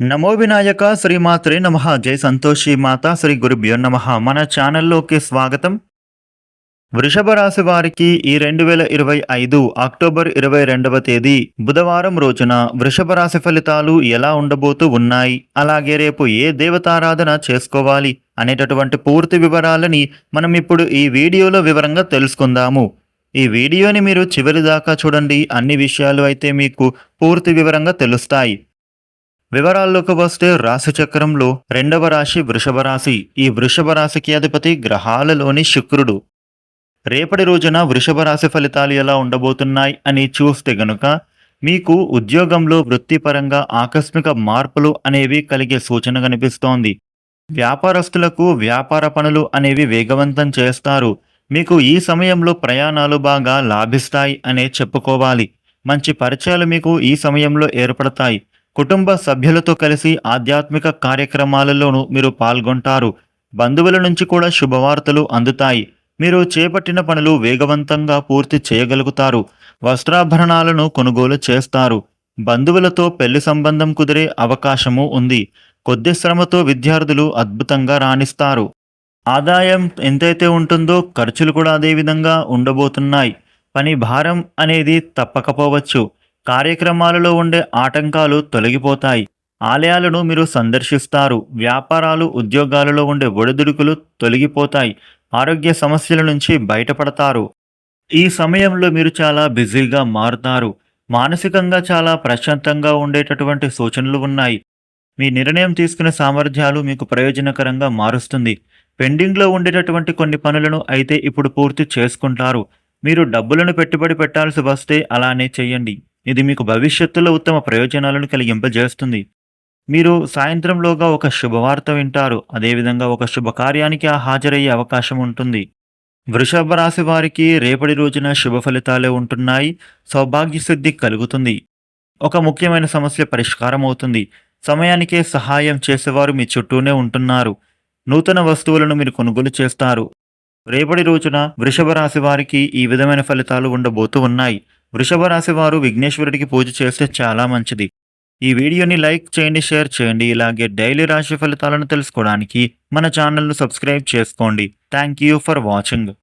నమో వినాయక శ్రీమాత్రే నమ. జై సంతోషి మాత శ్రీ గురుభ్యో నమ. మన ఛానల్లోకి స్వాగతం. వృషభ రాశి వారికి ఈ రెండు వేల ఇరవై ఐదు అక్టోబర్ ఇరవై రెండవ తేదీ బుధవారం రోజున వృషభ రాశి ఫలితాలు ఎలా ఉండబోతూ ఉన్నాయి? అలాగే రేపు ఏ దేవతారాధన చేసుకోవాలి? అనేటటువంటి పూర్తి వివరాలని మనం ఇప్పుడు ఈ వీడియోలో వివరంగా తెలుసుకుందాము. ఈ వీడియోని మీరు చివరి దాకా చూడండి. అన్ని విషయాలు అయితే మీకు పూర్తి వివరంగా తెలుస్తాయి. వివరాల్లోకి వస్తే రాశి చక్రంలో రెండవ రాశి వృషభ రాశి. ఈ వృషభ రాశికి అధిపతి గ్రహాలలోని శుక్రుడు. రేపటి రోజున వృషభ రాశి ఫలితాలు ఎలా ఉండబోతున్నాయి అని చూస్తే గనుక మీకు ఉద్యోగంలో వృత్తిపరంగా ఆకస్మిక మార్పులు అనేవి కలిగే సూచన కనిపిస్తోంది. వ్యాపారస్తులకు వ్యాపార పనులు అనేవి వేగవంతం చేస్తారు. మీకు ఈ సమయంలో ప్రయాణాలు బాగా లాభిస్తాయి అనే చెప్పుకోవాలి. మంచి పరిచయాలు మీకు ఈ సమయంలో ఏర్పడతాయి. కుటుంబ సభ్యులతో కలిసి ఆధ్యాత్మిక కార్యక్రమాలలోనూ మీరు పాల్గొంటారు. బంధువుల నుంచి కూడా శుభవార్తలు అందుతాయి. మీరు చేపట్టిన పనులు వేగవంతంగా పూర్తి చేయగలుగుతారు. వస్త్రాభరణాలను కొనుగోలు చేస్తారు. బంధువులతో పెళ్ళి సంబంధం కుదిరే అవకాశము ఉంది. కొద్ది శ్రమతో విద్యార్థులు అద్భుతంగా రాణిస్తారు. ఆదాయం ఎంతైతే ఉంటుందో ఖర్చులు కూడా అదే విధంగా ఉండబోతున్నాయి. పని భారం అనేది తప్పకపోవచ్చు. కార్యక్రమాలలో ఉండే ఆటంకాలు తొలగిపోతాయి. ఆలయాలను మీరు సందర్శిస్తారు. వ్యాపారాలు ఉద్యోగాలలో ఉండే ఒడిదుడుకులు తొలగిపోతాయి. ఆరోగ్య సమస్యల నుంచి బయటపడతారు. ఈ సమయంలో మీరు చాలా బిజీగా మారుతారు. మానసికంగా చాలా ప్రశాంతంగా ఉండేటటువంటి సూచనలు ఉన్నాయి. మీ నిర్ణయం తీసుకునే సామర్థ్యాలు మీకు ప్రయోజనకరంగా మారుస్తుంది. పెండింగ్లో ఉండేటటువంటి కొన్ని పనులను అయితే ఇప్పుడు పూర్తి చేసుకుంటారు. మీరు డబ్బులను పెట్టుబడి పెట్టాల్సి వస్తే అలానే చేయండి. ఇది మీకు భవిష్యత్తులో ఉత్తమ ప్రయోజనాలను కలిగింపజేస్తుంది. మీరు సాయంత్రంలోగా ఒక శుభవార్త వింటారు. అదేవిధంగా ఒక శుభకార్యానికి హాజరయ్యే అవకాశం ఉంటుంది. వృషభ రాశి వారికి రేపటి రోజున శుభ ఫలితాలే ఉంటున్నాయి. సౌభాగ్య సిద్ధి కలుగుతుంది. ఒక ముఖ్యమైన సమస్య పరిష్కారం అవుతుంది. సమయానికే సహాయం చేసేవారు మీ చుట్టూనే ఉంటున్నారు. నూతన వస్తువులను మీరు కొనుగోలు చేస్తారు. రేపటి రోజున వృషభ రాశి వారికి ఈ విధమైన ఫలితాలు ఉండబోతూ ఉన్నాయి. వృషభ రాశి వారు విఘ్నేశ్వరుడికి పూజ చేస్తే చాలా మంచిది. ఈ వీడియోని లైక్ చేయండి షేర్ చేయండి. ఇలాగే డైలీ రాశి ఫలితాలను తెలుసుకోవడానికి మన ఛానల్ను సబ్స్క్రైబ్ చేసుకోండి. Thank you for watching.